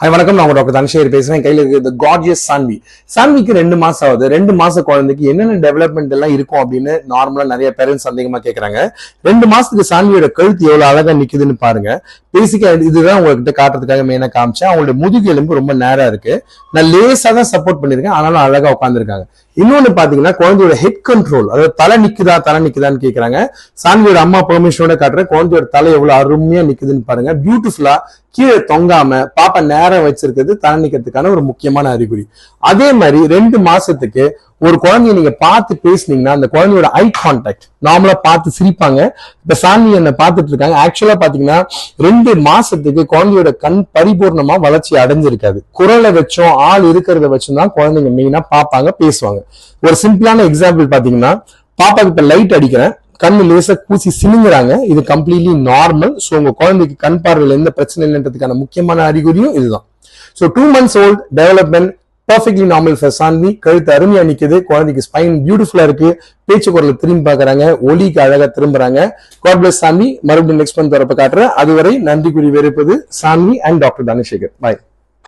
Hi வணக்கம். நான் உங்க டாக்டர் தனசேகர் பேசுறேன். கையில இருக்கு கார்ஜியஸ் சான்வி சான்விக்கு ரெண்டு மாசம் ஆகுது. ரெண்டு மாச குழந்தைக்கு என்னென்ன டெவலப்மெண்ட் எல்லாம் இருக்கும் அப்படின்னு நார்மலா நிறைய பேரண்ட்ஸ் சந்தேகமா கேட்கறாங்க ரெண்டு மாசத்துக்கு சான்வியோட கழுத்து எவ்வளவு அழகா நிக்குதுன்னு பாருங்க. பேசிக்கா இதுதான் உங்ககிட்ட காட்டுறதுக்காக மெயினா காமிச்சேன். அவங்களோட முதுகு எலும்பு ரொம்ப நேரா இருக்கு. நான் லேசா தான் சப்போர்ட் பண்ணிருக்கேன் ஆனாலும் அழகா உட்காந்துருக்காங்க இன்னொன்னு பாத்தீங்கன்னா குழந்தையோட ஹெட் கண்ட்ரோல் அதாவது தலை நிக்குதா தலை நிக்குதான்னு கேக்குறாங்க. சான்வியோட அம்மா பெர்மிஷனோட காட்டுறேன். குழந்தையோட தலை எவ்வளவு அருமையா நிக்குதுன்னு பாருங்க. பியூட்டிஃபுல்லா கீழே தொங்காம பாப்பா நேரம் வச்சிருக்கிறது தலை நிக்கிறதுக்கான ஒரு முக்கியமான அறிகுறி. அதே மாதிரி ரெண்டு மாசத்துக்கு ஒரு குழந்தைய நீங்க பார்த்து பேசுனீங்கன்னா அந்த குழந்தையோட ஐ கான்டாக்ட் நார்மலா பார்த்து சிரிப்பாங்க. இப்ப சாமி என்ன பார்த்துட்டு இருக்காங்க. ஆக்சுவலா பாத்தீங்கன்னா ரெண்டு மாசத்துக்கு குழந்தையோட கண் பரிபூர்ணமா வளர்ச்சி அடைஞ்சிருக்காது. குரலை வச்சோம் ஆள் இருக்கிறத வச்சும் தான் குழந்தைங்க மெயினா பார்ப்பாங்க பேசுவாங்க. ஒரு சிம்பிளான எக்ஸாம்பிள் பாத்தீங்கன்னா பாப்பாக்கு இப்ப லைட் அடிக்கிறேன். கண்ணு லேசா பூசி சிலுங்குறாங்க இது கம்ப்ளீட்லி நார்மல் ஸோ உங்க குழந்தைக்கு கண் பார்வையில் எந்த பிரச்சனை இல்லைன்றதுக்கான முக்கியமான அறிகுறியும் இதுதான். So two months old development perfectly normal for Saanvi கழுத்து அருமையா நிக்குது. குழந்தைக்கு ஸ்பைன் பியூட்டிஃபுல்லா இருக்கு. பேச்சு குரலை திரும்பி பாக்குறாங்க ஒலிக்கு அழகா திரும்புறாங்க. காட் பிளஸ் சாந்தி மறுபடியும் நெக்ஸ்ட் மந்த் வரப்ப காட்டுறேன். அதுவரை நன்றி கூறி வெறுப்பது Shanthi and doctor Dhanasekar bye